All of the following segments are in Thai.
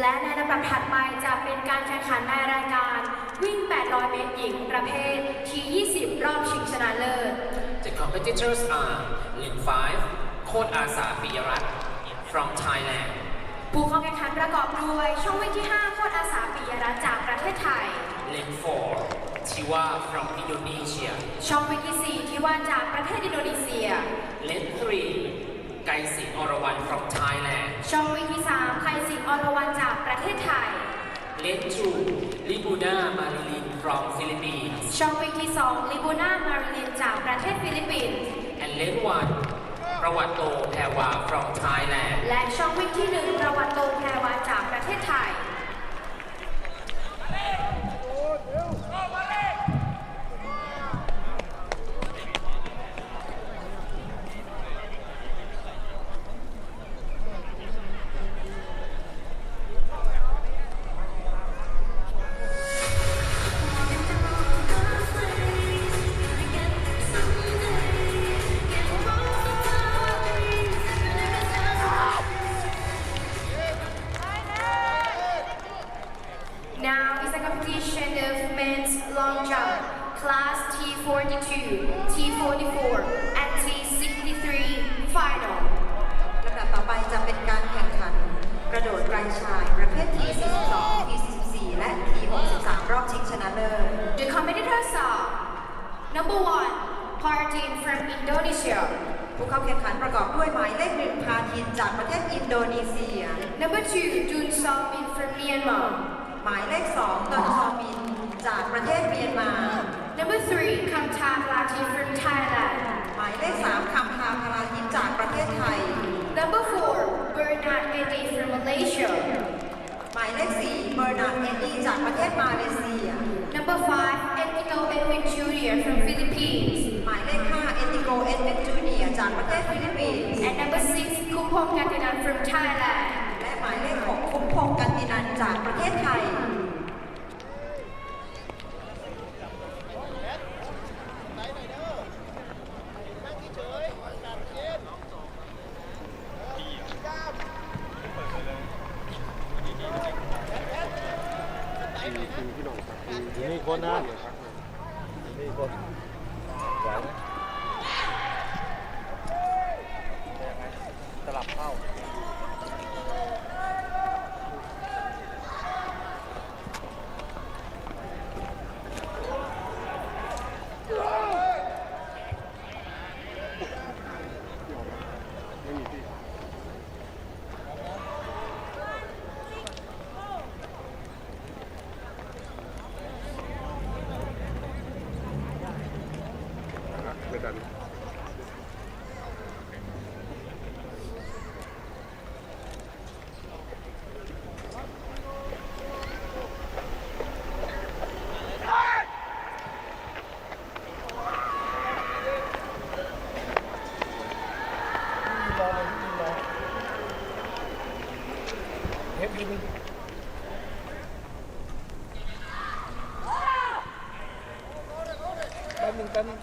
และในลำดับถัดไปจะเป็นการแข่งขันในรายการ วิ่ง 800 เมตรหญิง ประเภทที20 รอบชิงชนะเลิศ The competitors are Lin 5 โคดอาสาปิยรัตน์ from Thailand ผู้เข้าแข่งขันประกอบด้วยช่องวิ่งที่ 5 โคตรอาสาปิยรัตน์จากประเทศไทย Lin 4 Tiwa from Indonesia ช่องวิ่งที่ 4 ที่ว่าจากประเทศอินโดนีเซีย Lin 3 ไกสิงห์อรวรรณ from Thailand ช่องวิ่งที่3ไคสิงห์อรวรรณจากประเทศไทย Lin 2 Libuda Marilyn from Philippines ช่องวิ่งที่2ลิบูน่ามาริลินจากประเทศฟิลิปปินส์ and Lin 1ประวัติโตแพรวา from Thailand และช่องวิ่งที่1ประวัติโตแพรวาจากประเทศไทย is a competition of men's long jump, class T42, T44, and T63 final. ลำดับต่อไปจะเป็นการแข่งขันกระโดดไกรชายประเภท T42 T44 และ T63 รอบชิงชนะเลิศ The competitors are number one, Partin from Indonesia, ผู้เข้าแข่งขันประกอบด้วยหมายเลขหนึ่งพาทินจากประเทศอินโดนีเซีย number two, Jun Song Min from Myanmar, หมายเลขสองตอนซอมิน จากประเทศเมียนมา number three, Kamta Plati from Thailand, หมายเลขสามคำพาพาราทินจากประเทศไทย number four, Bernard Edi from Malaysia, หมายเลขสี่เบอร์นาร์ดเอ็ดดี้จากประเทศมาเลเซีย number five, Enrico Edwin Jr. from Philippines, หมายเลขห้าเอติโกเอ็ดเวนจูเนียจากประเทศฟิลิปปินส์ and number six, Kumpong Katinan from Thailand. และหมายเลขหกคุ้ มินันจากประเทศไทยมีคนนะมีคนไหวไหมสลับเข้า ไม่ดัน เฮ็ดดีนึง แป๊บนึ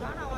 có đâu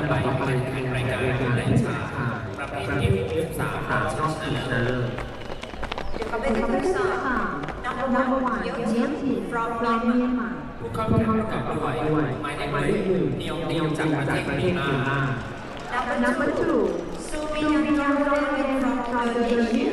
ลำไปเป็นแข่งรายการแรงชาประเภท F23 รอบชิงชนะเลิศ The competitors are number one, Yeo Jin from Myanmar. ผู้เข้าแข่งขันประกอบด้วยหมายเลขหนึ่งเนียวเนียวจากประเทศเมียนมา Number two, Sumiyan David from Indonesia.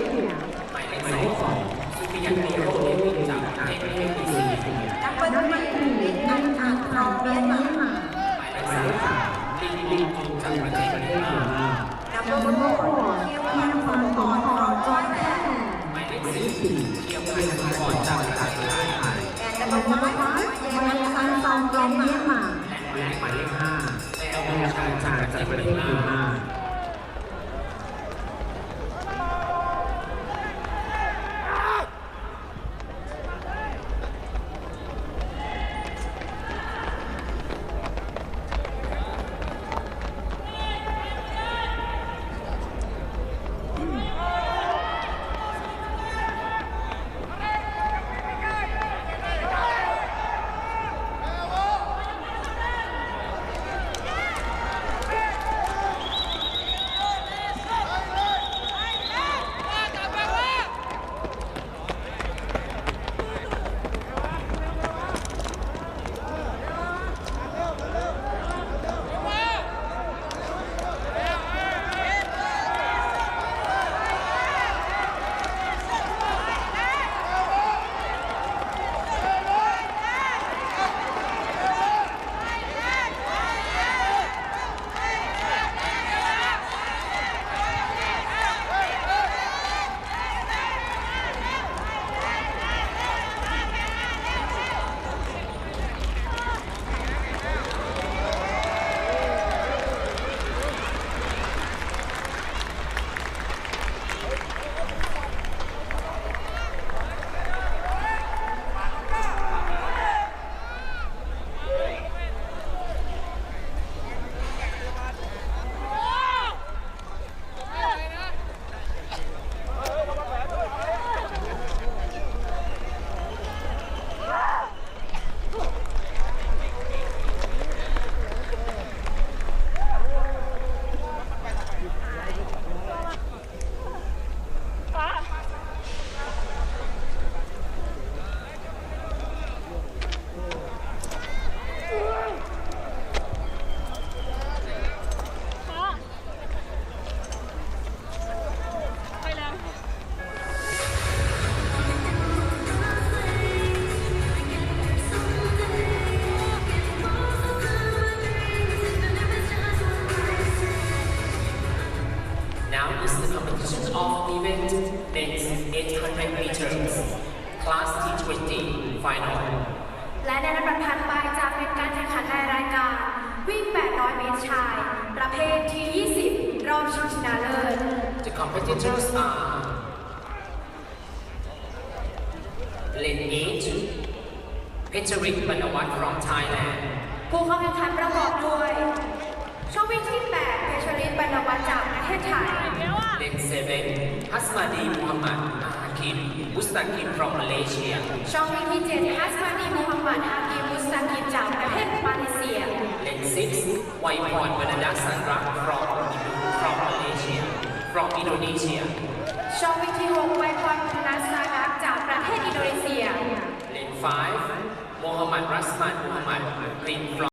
นนะคะบริษัทซองแกรนเมียนมาและหมายเลขห้าแองค์การจากประเทศอื่นมา event men's 800 meters class T20 final และในลำดับถัดไปจะเป็นการแข่งขันในรายการ วิ่ง 800 เมตรชาย ประเภทที่ 20 รอบชิงชนะเลิศ The competitors are Lin Age Petrick Banawat from Thailand ผู้เข้าแข่งขันประกอบด้วย ช่องวิ่งที่ 8 เพชรลินบรรณวัฒน์จากประเทศไทย Lin 7 Hasmadi Muhammad Ahaki Hakim Mustaqim from Malaysia. ช่องวิกที่7ฮัสมานีมูฮัมหมัดฮากิมมุสตากิมจากประเทศมาเลเซีย Lane 6, Waipon Bernada Sandra from, from Malaysia. From Indonesia. ช่องวิกที่6ไวพรพัฒนาสารักจากประเทศอินโดนีเซีย Lane 5, Muhammad Rasman Muhammad Green from